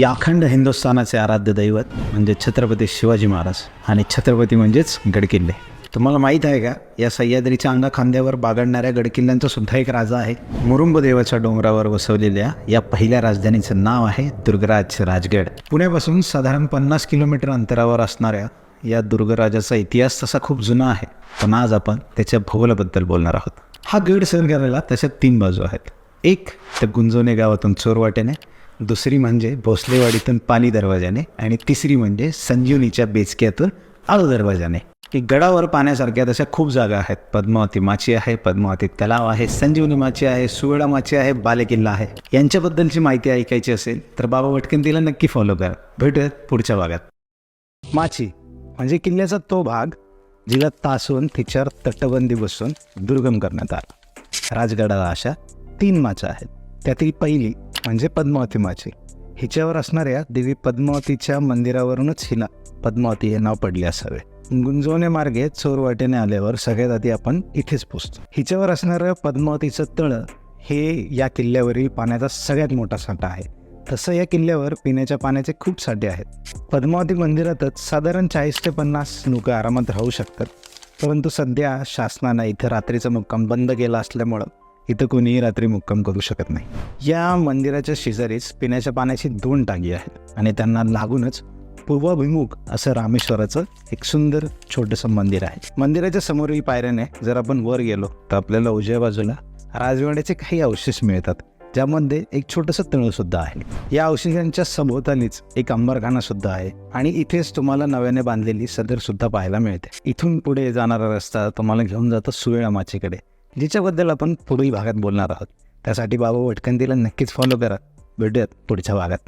या अखंड हिंदुस्थानाचे आराध्य दैवत म्हणजे छत्रपती शिवाजी महाराज आणि छत्रपती म्हणजेच गडकिल्ले. तुम्हाला माहीत आहे का? या सह्याद्रीच्या अंगा खांद्यावर बागडणाऱ्या गडकिल्ल्यांचा सुद्धा एक राजा आहे. मुरुंब देवाच्या डोंगरावर वसवलेल्या या पहिल्या राजधानीचं नाव आहे दुर्गराज राजगड. पुण्यापासून साधारण पन्नास किलोमीटर अंतरावर असणाऱ्या या दुर्गराजाचा इतिहास तसा खूप जुना आहे. पण आज आपण त्याच्या भूगोलाबद्दल बोलणार आहोत. हा गड सर करायला त्याच्यात तीन बाजू आहेत. एक तर गुंजवणे गावातून चोरवाटेने दुसरी म्हणजे भोसलेवाडीतून पाणी दरवाजाने आणि तिसरी म्हणजे संजीवनीच्या बेचक्यातून आळू दरवाजाने. की गडावर पाण्यासारख्या तशा खूप जागा आहेत. पद्मावती माची आहे पद्मावती तलाव आहे संजीवनी माची आहे सुवेळा माची आहे बालेकिल्ला आहे. यांच्याबद्दलची माहिती ऐकायची असेल तर बाबा वटकंतीला नक्की फॉलो करा. भेटूयात पुढच्या भागात. माची म्हणजे किल्ल्याचा तो भाग जिला तासून तिच्यावर तटबंदी बसून दुर्गम करण्यात आला. राजगडाला अशा तीन माचा आहेत. त्यातील पहिली म्हणजे पद्मावती माची हिच्यावर असणाऱ्या देवी पद्मावतीच्या मंदिरावरूनच हिला पद्मावती हे नाव पडले असावे. गुंजवणे मार्गे चोरवाटेने आल्यावर सगळ्यात आधी आपण इथेच पोचतो. हिच्यावर असणारं पद्मावतीचं तळ हे या किल्ल्यावरील पाण्याचा सगळ्यात मोठा साठा आहे. तसं या किल्ल्यावर पिण्याच्या पाण्याचे खूप साठे आहेत. पद्मावती मंदिरातच साधारण चाळीस ते पन्नास लोक आरामात राहू शकतात. परंतु सध्या शासनानं इथं रात्रीचा मुक्काम बंद केला असल्यामुळं इथं कोणीही रात्री मुक्काम करू शकत नाही. या मंदिराच्या शेजारीच पिण्याच्या पाण्याची दोन टाकी आहेत आणि त्यांना लागूनच पूर्वाभिमुख असं रामेश्वराचं एक सुंदर छोटंसं मंदिर आहे. मंदिराच्या समोरील पायऱ्याने जर आपण वर गेलो तर आपल्याला उजव्या बाजूला राजवाड्याचे काही अवशेष मिळतात ज्यामध्ये एक छोटंसं तळंसुद्धा आहे. या अवशेषांच्या सभोवतालीच एक अंबरखाना सुद्धा आहे आणि इथेच तुम्हाला नव्याने बांधलेली सदर सुद्धा पाहायला मिळते. इथून पुढे जाणारा रस्ता तुम्हाला घेऊन जातो सुवेळा माचीकडे. जिच्याबद्दल आपण पुढील भागात बोलणार आहोत. त्यासाठी बाबा वटकंतीला नक्कीच फॉलो करा. भेटूयात पुढच्या भागात.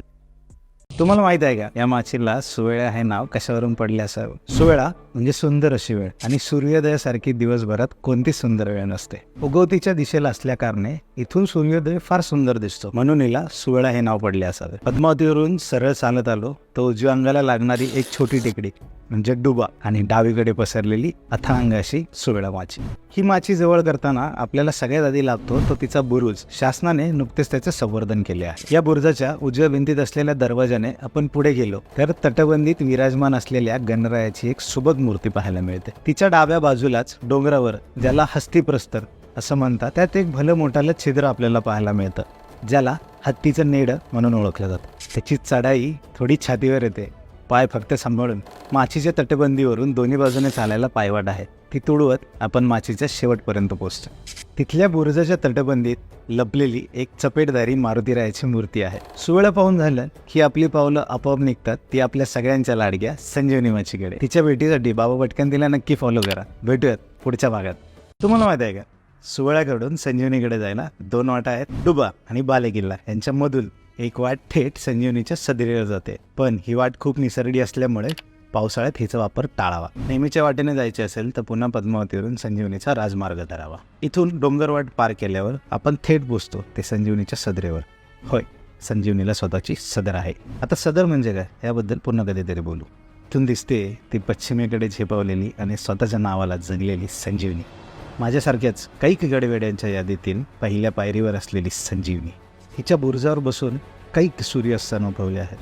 तुम्हाला माहीत आहे का या माचीला सुवेळा हे नाव कशावरून पडले असावं? सुवेळा म्हणजे सुंदर अशी वेळ आणि सूर्योदयासारखी दिवसभरात कोणतीच सुंदर वेळ नसते. उगवतीच्या दिशेला असल्या कारणे इथून सूर्योदय फार सुंदर दिसतो. म्हणून हिला सुवेळा हे नाव पडले असावे. पद्मावतीवरून सरळ चालत आलो तर उजव्या अंगाला लागणारी एक छोटी टेकडी. म्हणजे डुबा आणि डावीकडे पसरलेली अथांग अशी सुवेळा माची. ही माची जवळ करताना आपल्याला सगळ्यात आधी लागतो तो तिचा बुरुज. शासनाने नुकतेच त्याचे संवर्धन केले आहे. या बुरुजाच्या उजव्या भिंतीत असलेल्या दरवाजाने आपण पुढे गेलो तर तटबंदीत विराजमान असलेल्या गणरायाची एक सुबक मूर्ती पाहायला मिळते. तिच्या डाव्या बाजूलाच डोंगरावर ज्याला हस्तीप्रस्तर असं म्हणतात त्यात एक भलं मोठालं छिद्र आपल्याला पाहायला मिळतं ज्याला हत्तीचं नेड म्हणून ओळखलं जातं. त्याची चढाई थोडी छातीवर येते पाय फक्त सांभाळून माचीच्या तटबंदीवरून दोन्ही बाजूने चालायला पायवाट आहे. ती तुडवत आपण माचीच्या शेवटपर्यंत पोहोचतो. तिथल्या बुरुजाच्या तटबंदीत लपलेली एक चपेटदारी मारुतीरायाची मूर्ती आहे. सुवेळा पाहून झालं की आपली पावलं आपोआप निघतात ती आपल्या सगळ्यांच्या लाडक्या संजीवनी माचीकडे तिच्या भेटीसाठी बाबा पटकन तिला नक्की फॉलो करा. भेटूयात पुढच्या भागात. तुम्हाला माहिती आहे का? सुवळ्याकडून संजीवनीकडे जायला दोन वाटा आहेत. डुबा आणि बालेकिल्ला यांच्यामधून एक वाट थेट संजीवनीच्या सदरीवर जाते. पण ही वाट खूप निसरडी असल्यामुळे पावसाळ्यात हिचा वापर टाळावा. नेहमीच्या वाटेने जायचे असेल तर पुन्हा पद्मावतीवरून संजीवनीचा राजमार्ग धरावा. इथून डोंगरवाट पार केल्यावर आपण थेट पोचतो ते संजीवनीच्या सदरेवर. होय संजीवनीला स्वतःची सदर आहे. आता सदर म्हणजे काय? याबद्दल पुन्हा कधीतरी बोलू. इथून दिसते ती पश्चिमेकडे झेपावलेली आणि स्वतःच्या नावाला जगलेली संजीवनी. माझ्यासारख्याच कैक गडवेड्यांच्या यादीतील पहिल्या पायरीवर असलेली संजीवनी. हिच्या बुरुजावर बसून कैक सूर्यास्त अनुभवले आहेत.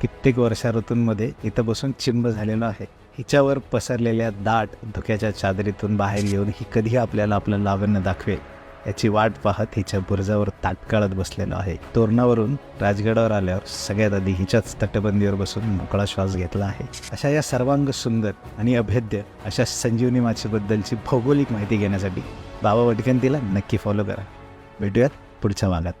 कित्येक वर्षा ऋतूंमध्ये इथं बसून चिंब झालेलो आहे. हिच्यावर पसरलेल्या दाट धुक्याच्या चादरीतून बाहेर येऊन ही कधी आपल्याला आपलं लावण्य दाखवेल याची वाट पाहत हिच्या बुरजावर ताटकाळत बसलेलो आहे. तोरणावरून राजगडावर आल्यावर सगळ्यात आधी हिच्याच तटबंदीवर बसून मोकळा श्वास घेतला आहे. अशा या सर्वांग सुंदर आणि अभेद्य अशा संजीवनी माचीबद्दलची भौगोलिक माहिती घेण्यासाठी बाबा वटकंतीला नक्की फॉलो करा. भेटूयात पुढच्या भागात.